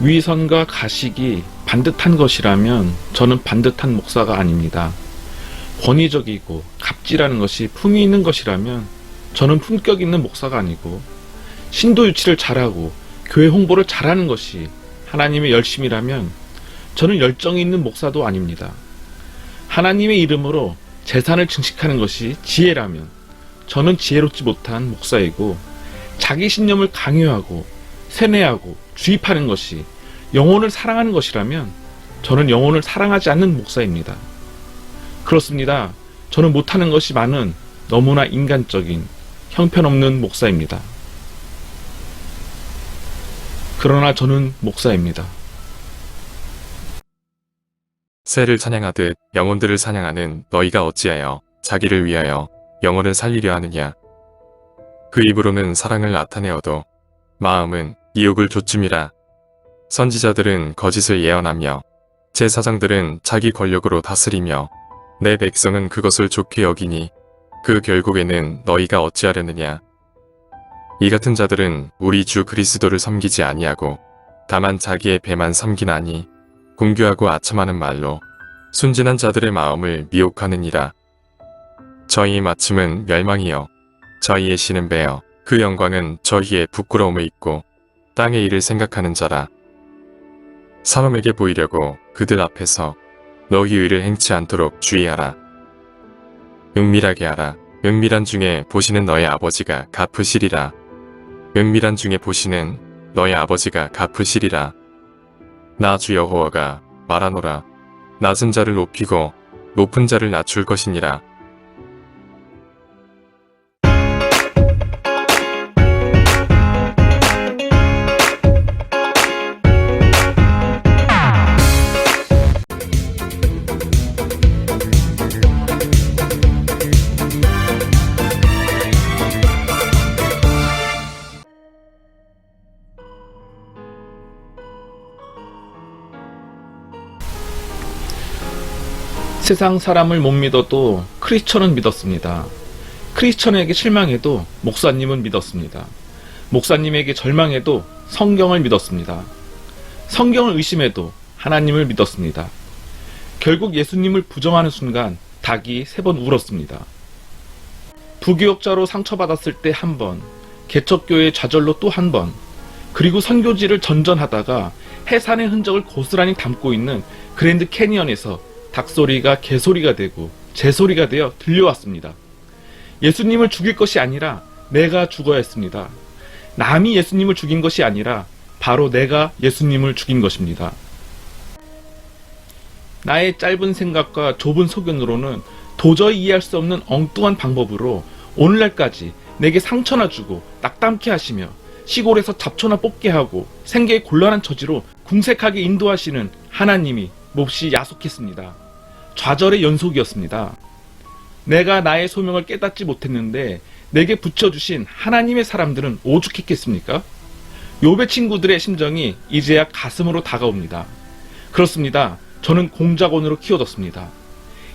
위선과 가식이 반듯한 것이라면 저는 반듯한 목사가 아닙니다. 권위적이고 갑질하는 것이 품위 있는 것이라면 저는 품격 있는 목사가 아니고 신도 유치를 잘하고 교회 홍보를 잘하는 것이 하나님의 열심이라면 저는 열정이 있는 목사도 아닙니다. 하나님의 이름으로 재산을 증식하는 것이 지혜라면 저는 지혜롭지 못한 목사이고 자기 신념을 강요하고 세뇌하고 주입하는 것이 영혼을 사랑하는 것이라면 저는 영혼을 사랑하지 않는 목사입니다. 그렇습니다. 저는 못하는 것이 많은 너무나 인간적인 형편없는 목사입니다. 그러나 저는 목사입니다. 새를 사냥하듯 영혼들을 사냥하는 너희가 어찌하여 자기를 위하여 영혼을 살리려 하느냐. 그 입으로는 사랑을 나타내어도 마음은 이욕을 조쯤이라. 선지자들은 거짓을 예언하며 제 사장들은 자기 권력으로 다스리며 내 백성은 그것을 좋게 여기니 그 결국에는 너희가 어찌하려느냐. 이 같은 자들은 우리 주 그리스도를 섬기지 아니하고 다만 자기의 배만 섬기나니 공교하고 아첨하는 말로 순진한 자들의 마음을 미혹하느니라. 저희의 마침은 멸망이요. 저희의 신은 배여. 그 영광은 저희의 부끄러움을 입고 땅의 일을 생각하는 자라. 사람에게 보이려고 그들 앞에서 너희 의를 행치 않도록 주의하라. 은밀하게 하라. 은밀한 중에 보시는 너의 아버지가 갚으시리라. 은밀한 중에 보시는 너의 아버지가 갚으시리라. 나 주 여호와가 말하노라. 낮은 자를 높이고 높은 자를 낮출 것이니라. 세상 사람을 못 믿어도 크리스천은 믿었습니다. 크리스천에게 실망해도 목사님은 믿었습니다. 목사님에게 절망해도 성경을 믿었습니다. 성경을 의심해도 하나님을 믿었습니다. 결국 예수님을 부정하는 순간 닭이 세 번 울었습니다. 부교역자로 상처받았을 때 한 번, 개척교회 좌절로 또 한 번, 그리고 선교지를 전전하다가 해산의 흔적을 고스란히 담고 있는 그랜드 캐니언에서 닭소리가 개소리가 되고 제소리가 되어 들려왔습니다. 예수님을 죽일 것이 아니라 내가 죽어야 했습니다. 남이 예수님을 죽인 것이 아니라 바로 내가 예수님을 죽인 것입니다. 나의 짧은 생각과 좁은 소견으로는 도저히 이해할 수 없는 엉뚱한 방법으로 오늘날까지 내게 상처나 주고 낙담케 하시며 시골에서 잡초나 뽑게 하고 생계의 곤란한 처지로 궁색하게 인도하시는 하나님이 몹시 야속했습니다. 좌절의 연속이었습니다. 내가 나의 소명을 깨닫지 못했는데 내게 붙여주신 하나님의 사람들은 오죽했겠습니까? 요배 친구들의 심정이 이제야 가슴으로 다가옵니다. 그렇습니다. 저는 공작원으로 키워졌습니다.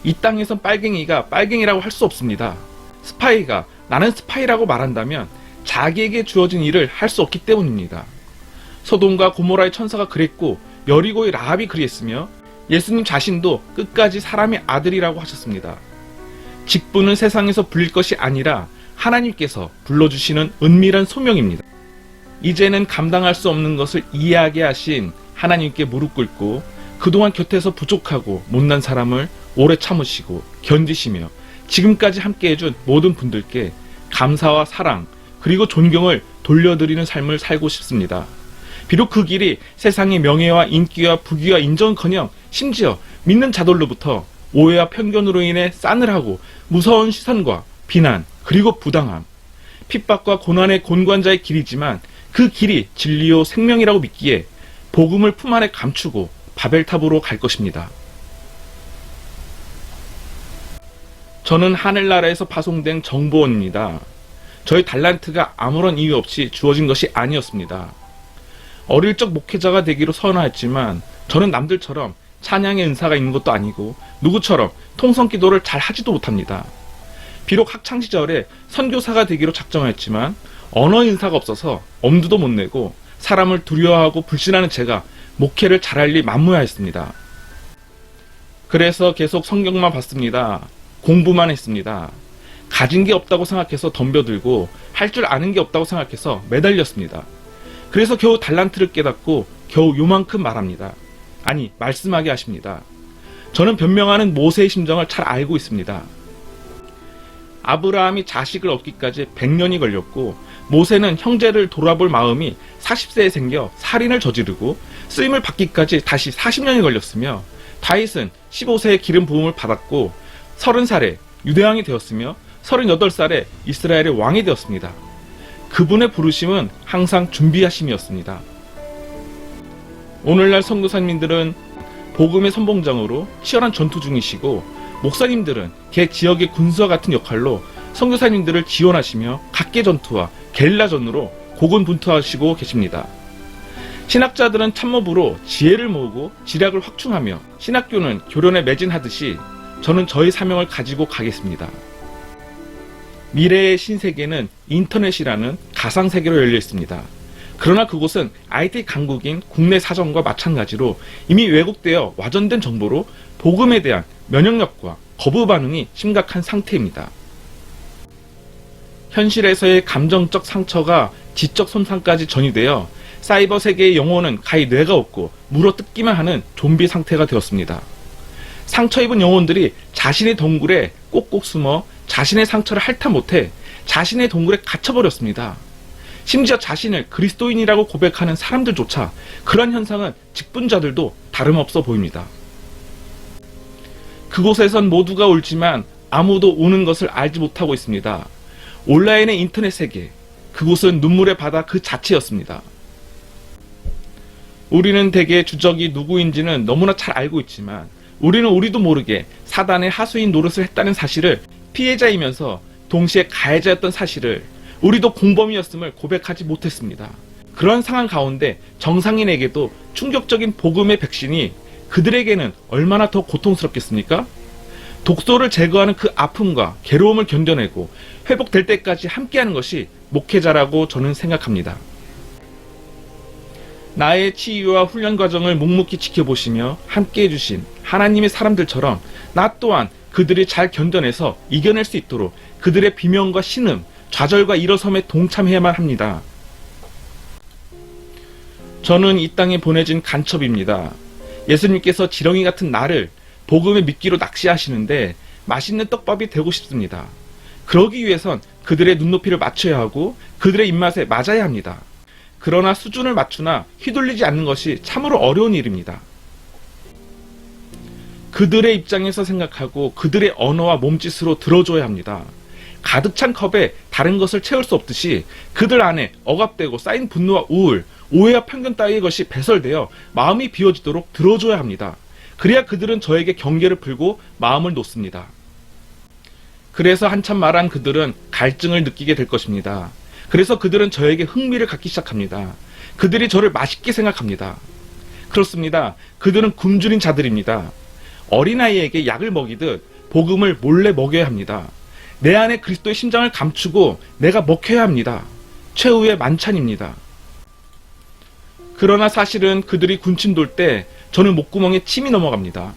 이 땅에선 빨갱이가 빨갱이라고 할 수 없습니다. 스파이가 나는 스파이라고 말한다면 자기에게 주어진 일을 할 수 없기 때문입니다. 소돔과 고모라의 천사가 그랬고 여리고의 라합이 그리했으며 예수님 자신도 끝까지 사람의 아들이라고 하셨습니다. 직분은 세상에서 불릴 것이 아니라 하나님께서 불러주시는 은밀한 소명입니다. 이제는 감당할 수 없는 것을 이해하게 하신 하나님께 무릎 꿇고 그동안 곁에서 부족하고 못난 사람을 오래 참으시고 견디시며 지금까지 함께 해준 모든 분들께 감사와 사랑 그리고 존경을 돌려드리는 삶을 살고 싶습니다. 비록 그 길이 세상의 명예와 인기와 부귀와 인정커녕 심지어 믿는 자들로부터 오해와 편견으로 인해 싸늘하고 무서운 시선과 비난 그리고 부당함 핍박과 고난의 곤관자의 길이지만 그 길이 진리요 생명이라고 믿기에 복음을 품 안에 감추고 바벨탑으로 갈 것입니다. 저는 하늘나라에서 파송된 정보원입니다. 저희 달란트가 아무런 이유 없이 주어진 것이 아니었습니다. 어릴 적 목회자가 되기로 선언했지만 저는 남들처럼 찬양의 은사가 있는 것도 아니고 누구처럼 통성 기도를 잘 하지도 못합니다. 비록 학창 시절에 선교사가 되기로 작정했지만 언어 인사가 없어서 엄두도 못 내고 사람을 두려워하고 불신하는 제가 목회를 잘할 리 만무하였습니다. 그래서 계속 성경만 봤습니다. 공부만 했습니다. 가진 게 없다고 생각해서 덤벼들고 할 줄 아는 게 없다고 생각해서 매달렸습니다. 그래서 겨우 달란트를 깨닫고 겨우 요만큼 말합니다. 아니, 말씀하게 하십니다. 저는 변명하는 모세의 심정을 잘 알고 있습니다. 아브라함이 자식을 얻기까지 100년이 걸렸고 모세는 형제를 돌아볼 마음이 40세에 생겨 살인을 저지르고 쓰임을 받기까지 다시 40년이 걸렸으며 다윗은 15세에 기름 부음을 받았고 30살에 유대왕이 되었으며 38살에 이스라엘의 왕이 되었습니다. 그분의 부르심은 항상 준비하심이었습니다. 오늘날 성도사님들은 복음의 선봉장으로 치열한 전투 중이시고 목사님들은 개 지역의 군수와 같은 역할로 선교사님들을 지원하시며 각계 전투와 겔라전으로 고군분투하시고 계십니다. 신학자들은 참모부로 지혜를 모으고 지략을 확충하며 신학교는 교련에 매진하듯이 저는 저의 사명을 가지고 가겠습니다. 미래의 신세계는 인터넷이라는 가상세계로 열려 있습니다. 그러나 그곳은 IT 강국인 국내 사정과 마찬가지로 이미 왜곡되어 와전된 정보로 복음에 대한 면역력과 거부 반응이 심각한 상태입니다. 현실에서의 감정적 상처가 지적 손상까지 전이되어 사이버 세계의 영혼은 가히 뇌가 없고 물어뜯기만 하는 좀비 상태가 되었습니다. 상처 입은 영혼들이 자신의 동굴에 꼭꼭 숨어 자신의 상처를 핥아 못해 자신의 동굴에 갇혀버렸습니다. 심지어 자신을 그리스도인이라고 고백하는 사람들조차 그런 현상은 직분자들도 다름없어 보입니다. 그곳에선 모두가 울지만 아무도 우는 것을 알지 못하고 있습니다. 온라인의 인터넷 세계, 그곳은 눈물의 바다 그 자체였습니다. 우리는 대개 주적이 누구인지는 너무나 잘 알고 있지만 우리는 우리도 모르게 사단의 하수인 노릇을 했다는 사실을 피해자이면서 동시에 가해자였던 사실을 우리도 공범이었음을 고백하지 못했습니다. 그런 상황 가운데 정상인에게도 충격적인 복음의 백신이 그들에게는 얼마나 더 고통스럽겠습니까? 독소를 제거하는 그 아픔과 괴로움을 견뎌내고 회복될 때까지 함께하는 것이 목회자라고 저는 생각합니다. 나의 치유와 훈련 과정을 묵묵히 지켜보시며 함께 해 주신 하나님의 사람들처럼 나 또한 그들이 잘 견뎌내서 이겨낼 수 있도록 그들의 비명과 신음, 좌절과 일어섬에 동참해야만 합니다. 저는 이 땅에 보내진 간첩입니다. 예수님께서 지렁이 같은 나를 복음의 미끼로 낚시하시는데 맛있는 떡밥이 되고 싶습니다. 그러기 위해선 그들의 눈높이를 맞춰야 하고 그들의 입맛에 맞아야 합니다. 그러나 수준을 맞추나 휘둘리지 않는 것이 참으로 어려운 일입니다. 그들의 입장에서 생각하고 그들의 언어와 몸짓으로 들어줘야 합니다. 가득 찬 컵에 다른 것을 채울 수 없듯이 그들 안에 억압되고 쌓인 분노와 우울, 오해와 편견 따위의 것이 배설되어 마음이 비워지도록 들어줘야 합니다. 그래야 그들은 저에게 경계를 풀고 마음을 놓습니다. 그래서 한참 말한 그들은 갈증을 느끼게 될 것입니다. 그래서 그들은 저에게 흥미를 갖기 시작합니다. 그들이 저를 맛있게 생각합니다. 그렇습니다. 그들은 굶주린 자들입니다. 어린아이에게 약을 먹이듯 복음을 몰래 먹여야 합니다. 내 안에 그리스도의 심장을 감추고 내가 먹혀야 합니다. 최후의 만찬입니다. 그러나 사실은 그들이 군침 돌 때 저는 목구멍에 침이 넘어갑니다.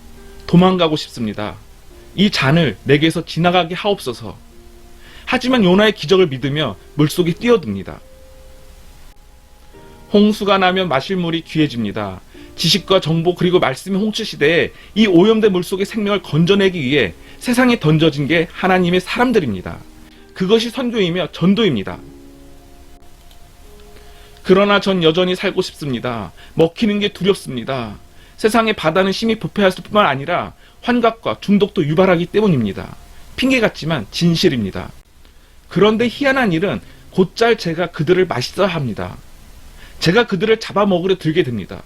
도망가고 싶습니다. 이 잔을 내게서 지나가게 하옵소서. 하지만 요나의 기적을 믿으며 물속에 뛰어듭니다. 홍수가 나면 마실 물이 귀해집니다. 지식과 정보 그리고 말씀의 홍수 시대에 이 오염된 물속의 생명을 건져내기 위해 세상에 던져진 게 하나님의 사람들입니다. 그것이 선교이며 전도입니다. 그러나 전 여전히 살고 싶습니다. 먹히는 게 두렵습니다. 세상의 바다는 심히 부패했을 뿐만 아니라 환각과 중독도 유발하기 때문입니다. 핑계 같지만 진실입니다. 그런데 희한한 일은 곧잘 제가 그들을 맛있어 합니다. 제가 그들을 잡아먹으려 들게 됩니다.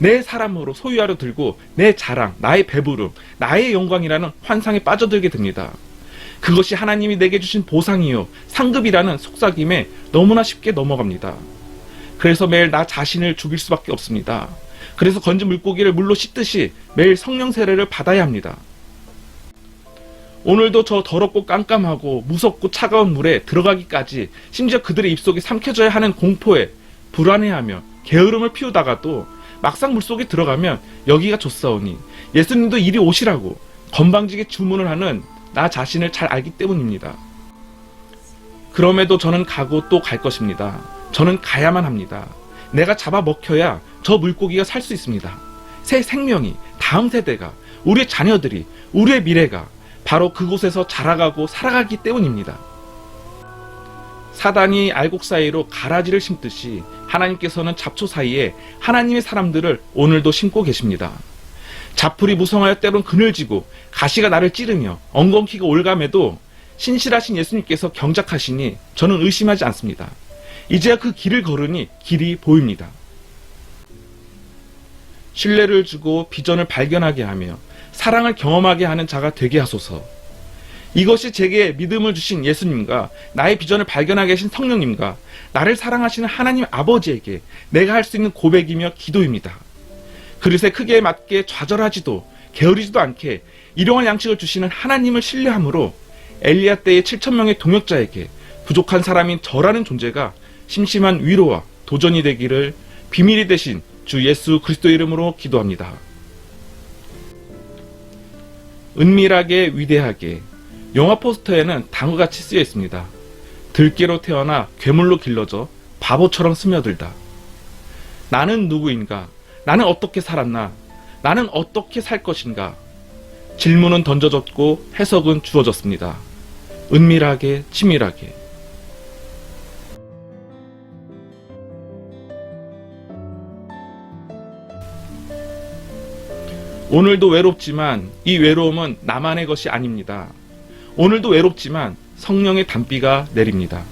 내 사람으로 소유하려 들고 내 자랑, 나의 배부름, 나의 영광이라는 환상에 빠져들게 됩니다. 그것이 하나님이 내게 주신 보상이요, 상급이라는 속삭임에 너무나 쉽게 넘어갑니다. 그래서 매일 나 자신을 죽일 수밖에 없습니다. 그래서 건진 물고기를 물로 씻듯이 매일 성령 세례를 받아야 합니다. 오늘도 저 더럽고 깜깜하고 무섭고 차가운 물에 들어가기까지 심지어 그들의 입속에 삼켜져야 하는 공포에 불안해하며 게으름을 피우다가도 막상 물속에 들어가면 여기가 좋사오니 예수님도 이리 오시라고 건방지게 주문을 하는 나 자신을 잘 알기 때문입니다. 그럼에도 저는 가고 또 갈 것입니다. 저는 가야만 합니다. 내가 잡아 먹혀야 저 물고기가 살 수 있습니다. 새 생명이, 다음 세대가, 우리의 자녀들이, 우리의 미래가 바로 그곳에서 자라가고 살아가기 때문입니다. 사단이 알곡 사이로 가라지를 심듯이 하나님께서는 잡초 사이에 하나님의 사람들을 오늘도 심고 계십니다. 잡풀이 무성하여 때론 그늘지고 가시가 나를 찌르며 엉겅퀴가 올감해도 신실하신 예수님께서 경작하시니 저는 의심하지 않습니다. 이제야 그 길을 걸으니 길이 보입니다. 신뢰를 주고 비전을 발견하게 하며 사랑을 경험하게 하는 자가 되게 하소서. 이것이 제게 믿음을 주신 예수님과 나의 비전을 발견하게 하신 성령님과 나를 사랑하시는 하나님 아버지에게 내가 할 수 있는 고백이며 기도입니다. 그릇에 크기에 맞게 좌절하지도 게으르지도 않게 일용할 양식을 주시는 하나님을 신뢰함으로 엘리야 때의 7천 명의 동역자에게 부족한 사람인 저라는 존재가 심심한 위로와 도전이 되기를 비밀이 되신 주 예수 그리스도 이름으로 기도합니다. 은밀하게 위대하게 영화 포스터에는 다음같이 쓰여 있습니다. 들깨로 태어나 괴물로 길러져 바보처럼 스며들다. 나는 누구인가? 나는 어떻게 살았나? 나는 어떻게 살 것인가? 질문은 던져졌고 해석은 주어졌습니다. 은밀하게, 치밀하게. 오늘도 외롭지만 이 외로움은 나만의 것이 아닙니다. 오늘도 외롭지만 성령의 단비가 내립니다.